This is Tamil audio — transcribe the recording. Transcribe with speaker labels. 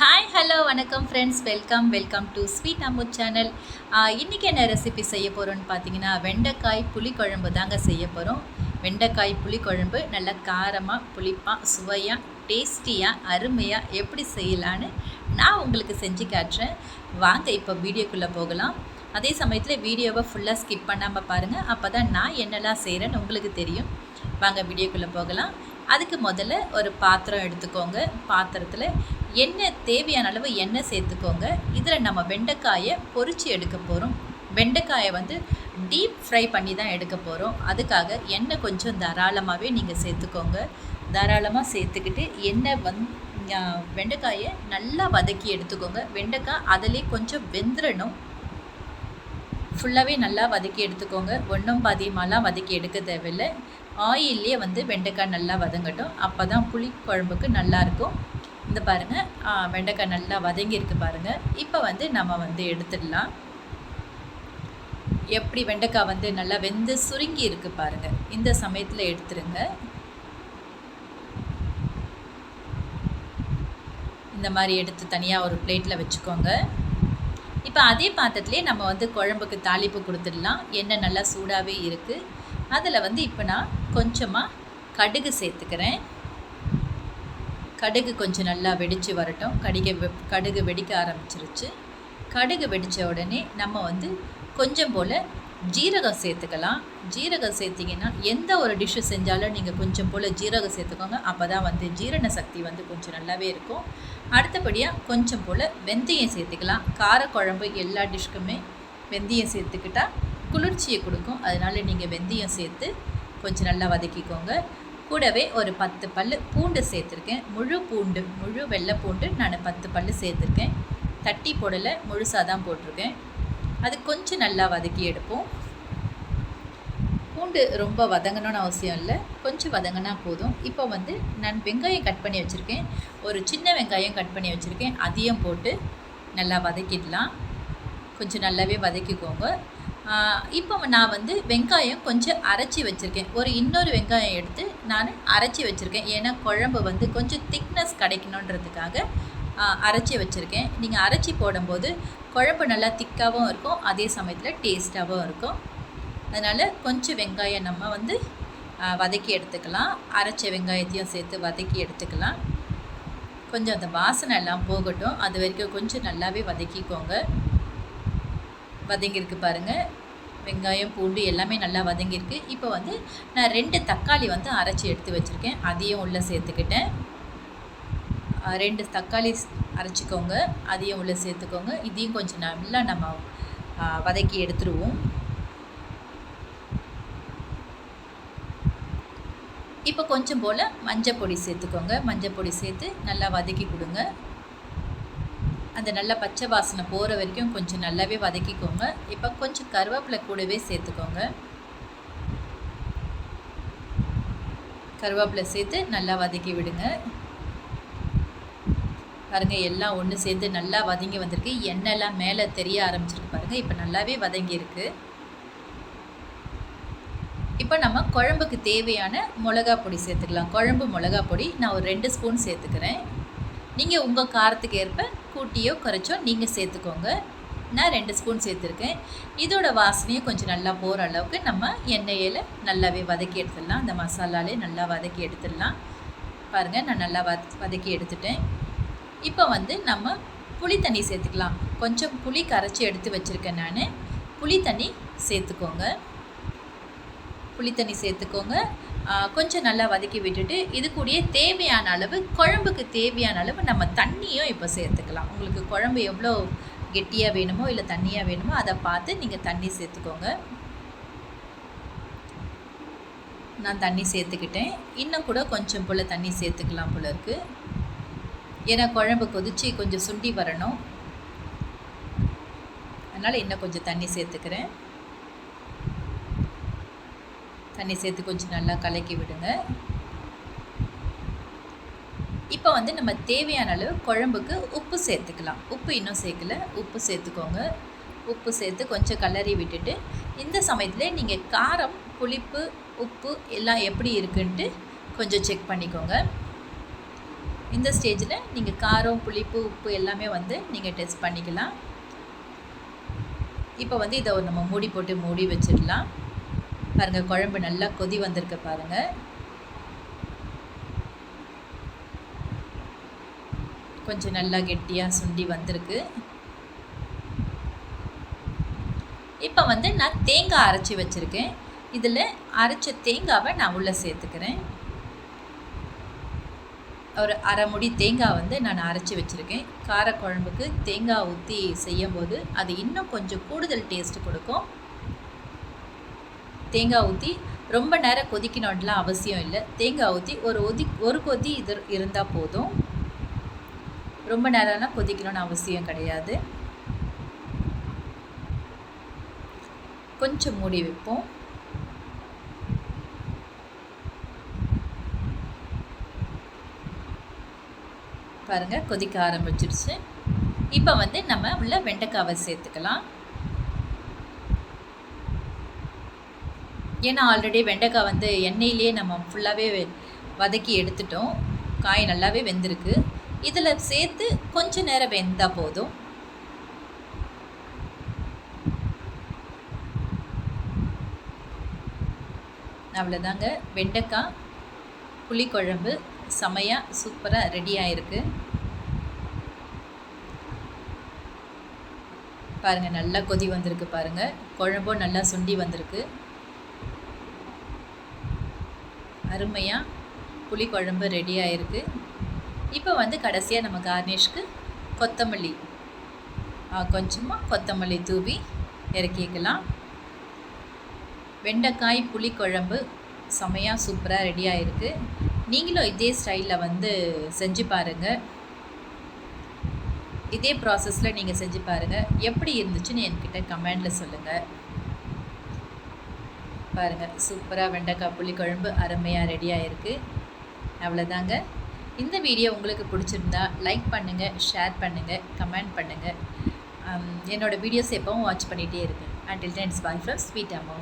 Speaker 1: ஹாய் ஹலோ வணக்கம் friends welcome welcome to sweet Ammu channel இன்றைக்கி என்ன ரெசிபி செய்ய போகிறோன்னு பார்த்தீங்கன்னா வெண்டைக்காய் புளிக்குழம்பு தாங்க செய்ய போகிறோம் வெண்டைக்காய் புளிக்குழம்பு நல்லா காரமாக புளிப்பாக சுவையாக டேஸ்டியாக அருமையாக எப்படி செய்யலான்னு நான் உங்களுக்கு செஞ்சு காட்டுறேன். வாங்க இப்போ வீடியோக்குள்ளே போகலாம். அதே சமயத்தில் வீடியோவை ஃபுல்லாக ஸ்கிப் பண்ணாமல் பாருங்கள் அப்போ தான் நான் என்னெல்லாம் செய்கிறேன்னு உங்களுக்கு தெரியும். வாங்க வீடியோக்குள்ளே போகலாம். அதுக்கு முதல்ல ஒரு பாத்திரம் எடுத்துக்கோங்க. பாத்திரத்தில் எண்ணெய் தேவையான அளவு எண்ணெய் சேர்த்துக்கோங்க. இதில் நம்ம வெண்டைக்காயை பொரித்து எடுக்க போகிறோம் வெண்டைக்காயை வந்து டீப் ஃப்ரை பண்ணி தான் எடுக்க போகிறோம் அதுக்காக எண்ணெய் கொஞ்சம் தாராளமாகவே நீங்கள் சேர்த்துக்கோங்க. தாராளமாக சேர்த்துக்கிட்டு எண்ணெய் வந் வெண்டைக்காயை நல்லா வதக்கி எடுத்துக்கோங்க. வெண்டைக்காய் அதிலே கொஞ்சம் வெந்துடணும் ஃபுல்லாகவே நல்லா வதக்கி எடுத்துக்கோங்க. ஒன்றும் பாதியமாலாம் வதக்கி எடுக்க தேவையில்லை. ஆயிலே வந்து வெண்டைக்காய் நல்லா வதங்கட்டும். அப்போ தான் புளி குழம்புக்கு நல்லாயிருக்கும் இந்த பாருங்கள் வெண்டைக்காய் நல்லா வதங்கியிருக்கு பாருங்கள் இப்போ வந்து நம்ம வந்து எடுத்துடலாம். எப்படி வெண்டைக்காய் வந்து நல்லா வெந்து சுருங்கி இருக்குது பாருங்கள் இந்த சமயத்தில் எடுத்துருங்க. இந்த மாதிரி எடுத்து தனியாக ஒரு பிளேட்டில் வச்சுக்கோங்க. இப்போ அதே பாத்திரத்துலேயே நம்ம வந்து குழம்புக்கு தாளிப்பு கொடுத்துடலாம். எண்ணெய் நல்லா சூடாகவே இருக்குது அதில் வந்து இப்போ நான் கொஞ்சமாக கடுகு சேர்த்துக்கிறேன். கடுகு கொஞ்சம் நல்லா வெடித்து வரட்டும். கடுகு வெ கடுகு வெடிக்க ஆரம்பிச்சிருச்சு. கடுகு வெடித்த உடனே நம்ம வந்து கொஞ்சம் போல் ஜீரகம் சேர்த்துக்கலாம். ஜீரகம் சேர்த்திங்கன்னா எந்த ஒரு டிஷ்ஷு செஞ்சாலும் நீங்கள் கொஞ்சம் போல் ஜீரகம் சேர்த்துக்கோங்க. அப்போ தான் வந்து ஜீரண சக்தி வந்து கொஞ்சம் நல்லாவே இருக்கும். அடுத்தபடியாக கொஞ்சம் போல் வெந்தயம் சேர்த்துக்கலாம். காரக்குழம்பு எல்லா டிஷ்க்குமே வெந்தயம் சேர்த்துக்கிட்டால் குளிர்ச்சியை கொடுக்கும். அதனால் நீங்கள் வெந்தயம் சேர்த்து கொஞ்சம் நல்லா வதக்கிக்கோங்க. கூடவே ஒரு பத்து பல் பூண்டு சேர்த்துருக்கேன். முழு பூண்டு முழு வெள்ளை பூண்டு நான் பத்து பல் சேர்த்துருக்கேன். தட்டி போடலை முழுசாக தான் போட்டிருக்கேன். அது கொஞ்சம் நல்லா வதக்கி எடுப்போம். பூண்டு ரொம்ப வதங்கணும்னு அவசியம் இல்லை. கொஞ்சம் வதங்கினா போதும். இப்போ வந்து நான் வெங்காயம் கட் பண்ணி வச்சுருக்கேன். ஒரு சின்ன வெங்காயம் கட் பண்ணி வச்சுருக்கேன். அதையும் போட்டு நல்லா வதக்கிடலாம். கொஞ்சம் நல்லாவே வதக்கிக்கோங்க. இப்போ நான் வந்து வெங்காயம் கொஞ்சம் அரைச்சி வச்சுருக்கேன். ஒரு இன்னொரு வெங்காயம் எடுத்து நான் அரைச்சி வச்சுருக்கேன். ஏன்னா குழம்பு வந்து கொஞ்சம் திக்னஸ் கிடைக்கணுன்றதுக்காக அரைச்சி வச்சுருக்கேன். நீங்கள் அரைச்சி போடும்போது குழம்பு நல்லா திக்காகவும் இருக்கும். அதே சமயத்தில் டேஸ்ட்டாகவும் இருக்கும். அதனால் கொஞ்சம் வெங்காயம் நம்ம வந்து வதக்கி எடுத்துக்கலாம். அரைச்ச வெங்காயத்தையும் சேர்த்து வதக்கி எடுத்துக்கலாம். கொஞ்சம் அந்த வாசனை எல்லாம் போகட்டும். அது வரைக்கும் கொஞ்சம் நல்லாவே வதக்கிக்கோங்க. வதங்கியிருக்கு பாருங்கள் வெங்காயம் பூண்டு எல்லாமே நல்லா வதங்கியிருக்கு. இப்போ வந்து நான் ரெண்டு தக்காளி வந்து அரைச்சி எடுத்து வச்சுருக்கேன். அதையும் உள்ளே சேர்த்துக்கிட்டேன். ரெண்டு தக்காளி அரைச்சிக்கோங்க. அதையும் உள்ளே சேர்த்துக்கோங்க. இதையும் கொஞ்சம் நல்லா நம்ம வதக்கி எடுத்துருவோம். இப்போ கொஞ்சம் போல் மஞ்சள் பொடி சேர்த்துக்கோங்க. மஞ்சள் பொடி சேர்த்து நல்லா வதக்கி கொடுங்க. அந்த நல்ல பச்சை வாசனை போகிற வரைக்கும் கொஞ்சம் நல்லாவே வதக்கிக்கோங்க. இப்போ கொஞ்சம் கருவேப்பிலை கூடவே சேர்த்துக்கோங்க. கருவேப்பிலை சேர்த்து நல்லா வதக்கி விடுங்க. பாருங்கள் எல்லாம் ஒன்று சேர்ந்து நல்லா வதங்கி வந்திருக்கு. எண்ணெய்லாம் மேலே தெரிய ஆரம்பிச்சிருக்கு பாருங்கள் இப்போ நல்லாவே வதங்கியிருக்கு இப்போ நம்ம குழம்புக்கு தேவையான மிளகா பொடி சேர்த்துக்கலாம். குழம்பு மிளகா பொடி நான் ஒரு ரெண்டு ஸ்பூன் சேர்த்துக்கிறேன். நீங்கள் உங்கள் காரத்துக்கு ஏற்ப கூட்டியோ குறைச்சோ நீங்கள் சேர்த்துக்கோங்க. நான் ரெண்டு ஸ்பூன் சேர்த்துருக்கேன். இதோட வாசனையும் கொஞ்சம் நல்லா போகிற அளவுக்கு நம்ம எண்ணெயில் நல்லாவே வதக்கி எடுத்துடலாம். அந்த மசாலாலே நல்லா வதக்கி எடுத்துடலாம். பாருங்கள் நான் நல்லா வத வதக்கி எடுத்துட்டேன். இப்போ வந்து நம்ம புளி தண்ணி சேர்த்துக்கலாம். கொஞ்சம் புளி கரைச்சி எடுத்து வச்சுருக்கேன் நான். புளி தண்ணி சேர்த்துக்கோங்க. புளி தண்ணி சேர்த்துக்கோங்க. கொஞ்சம் நல்லா வதக்கி விட்டுட்டு இது கூடயே தேவையான அளவு குழம்புக்கு தேவையான அளவு நம்ம தண்ணியும் இப்போ சேர்த்துக்கலாம். உங்களுக்கு குழம்பு எவ்வளோ கெட்டியாக வேணுமோ இல்லை தண்ணியாக வேணுமோ அதை பார்த்து நீங்கள் தண்ணி சேர்த்துக்கோங்க. நான் தண்ணி சேர்த்துக்கிட்டேன். இன்னும் கூட கொஞ்சம் போல் தண்ணி சேர்த்துக்கலாம் போல இருக்குது ஏன்னா குழம்பு கொதித்து கொஞ்சம் சுண்டி வரணும். அதனால் இன்னும் கொஞ்சம் தண்ணி சேர்த்துக்கிறேன். தண்ணி சேர்த்து கொஞ்சம் நல்லா கலக்கி விடுங்க. இப்போ வந்து நம்ம தேவையான அளவு குழம்புக்கு உப்பு சேர்த்துக்கலாம். உப்பு இன்னும் சேர்க்கல. உப்பு சேர்த்துக்கோங்க. உப்பு சேர்த்து கொஞ்சம் கலரி விட்டுட்டு இந்த சமயத்தில் நீங்கள் காரம் புளிப்பு உப்பு எல்லாம் எப்படி இருக்குன்ட்டு கொஞ்சம் செக் பண்ணிக்கோங்க. இந்த ஸ்டேஜில் நீங்கள் காரம் புளிப்பு உப்பு எல்லாமே வந்து நீங்கள் டெஸ்ட் பண்ணிக்கலாம். இப்போ வந்து இதை நம்ம மூடி போட்டு மூடி வச்சிடலாம். பாருங்கள் குழம்பு நல்லா கொதி வந்திருக்கு பாருங்கள் கொஞ்சம் நல்லா கெட்டியாக சுண்டி வந்திருக்கு. இப்போ வந்து நான் தேங்காய் அரைச்சி வச்சுருக்கேன். இதில் அரைச்ச தேங்காவை நான் உள்ளே சேர்த்துக்கிறேன். ஒரு அரை முடி தேங்காய் வந்து நான் அரைச்சி வச்சுருக்கேன். காரக்குழம்புக்கு தேங்காய் ஊற்றி செய்யும்போது அது இன்னும் கொஞ்சம் கூடுதல் டேஸ்ட்டு கொடுக்கும். தேங்காய் ஊற்றி ரொம்ப நேரம் கொதிக்கணும்லாம் அவசியம் இல்லை. தேங்காய் ஊற்றி ஒரு ஒதி ஒரு கொதி இது இருந்தால் போதும். ரொம்ப நேரம்லாம் கொதிக்கணும்னு அவசியம் கிடையாது. கொஞ்சம் மூடி வைப்போம். பாருங்கள் கொதிக்க ஆரம்பிச்சிருச்சு. இப்போ வந்து நம்ம உள்ள வெண்டைக்காவை சேர்த்துக்கலாம். ஏன்னா ஆல்ரெடி வெண்டைக்காய் வந்து எண்ணெயிலே நம்ம ஃபுல்லாகவே வதக்கி எடுத்துட்டோம். காய் நல்லாவே வெந்திருக்கு. இதில் சேர்த்து கொஞ்ச நேரம் வெந்தால் போதும். அவ்வளோதாங்க வெண்டைக்காய் புளிக்குழம்பு செமையாக சூப்பராக ரெடி ஆயிருக்கு. பாருங்கள் நல்லா கொதி வந்திருக்கு பாருங்கள் குழம்பும் நல்லா சுண்டி வந்திருக்கு. அருமையாக புளிக்குழம்பு ரெடி ஆயிருக்கு. இப்போ வந்து கடைசியாக நம்ம கார்னிஷ்க்கு கொத்தமல்லி. கொஞ்சமாக கொத்தமல்லி தூவி இறக்கிக்கலாம். வெண்டைக்காய் புளிக்குழம்பு செமையாக சூப்பராக ரெடி ஆகிருக்கு நீங்களும் இதே ஸ்டைலில் வந்து செஞ்சு பாருங்கள் இதே ப்ராசஸில் நீங்கள் செஞ்சு பாருங்கள் எப்படி இருந்துச்சுன்னு என்கிட்ட கமெண்டில் சொல்லுங்கள் பாருங்கள் சூப்பராக வெண்டைக்காய் புளிக்குழம்பு அருமையாக ரெடியாக இருக்குது அவ்வளோதாங்க இந்த வீடியோ உங்களுக்கு பிடிச்சிருந்தா லைக் பண்ணுங்கள் ஷேர் பண்ணுங்கள் கமெண்ட் பண்ணுங்கள் என்னோடய வீடியோஸ் எப்போவும் வாட்ச் பண்ணிகிட்டே இருக்கேன் until then bye from sweet Amma